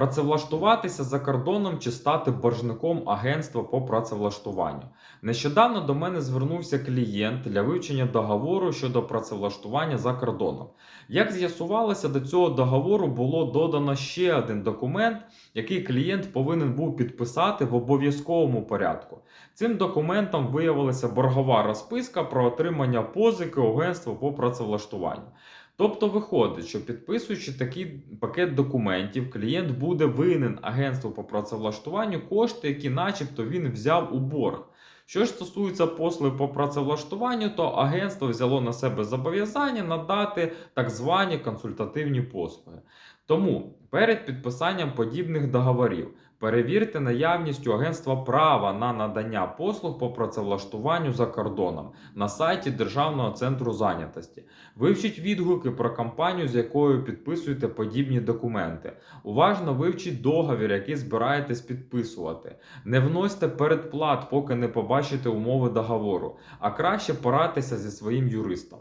Працевлаштуватися за кордоном чи стати боржником агентства по працевлаштуванню. Нещодавно до мене звернувся клієнт для вивчення договору щодо працевлаштування за кордоном. Як з'ясувалося, до цього договору було додано ще один документ, який клієнт повинен був підписати в обов'язковому порядку. Цим документом виявилася боргова розписка про отримання позики агентства по працевлаштуванню. Тобто виходить, що підписуючи такий пакет документів, клієнт буде винен агентству по працевлаштуванню кошти, які начебто він взяв у борг. Що ж стосується послуг по працевлаштуванню, то агентство взяло на себе зобов'язання надати так звані консультативні послуги. Тому перед підписанням подібних договорів перевірте наявність у агентства права на надання послуг по працевлаштуванню за кордоном на сайті Державного центру зайнятості. Вивчіть відгуки про компанію, з якою підписуєте подібні документи. Уважно вивчіть договір, який збираєтесь підписувати. Не вносьте передплат, поки не побачите умови договору, а краще порадьтеся зі своїм юристом.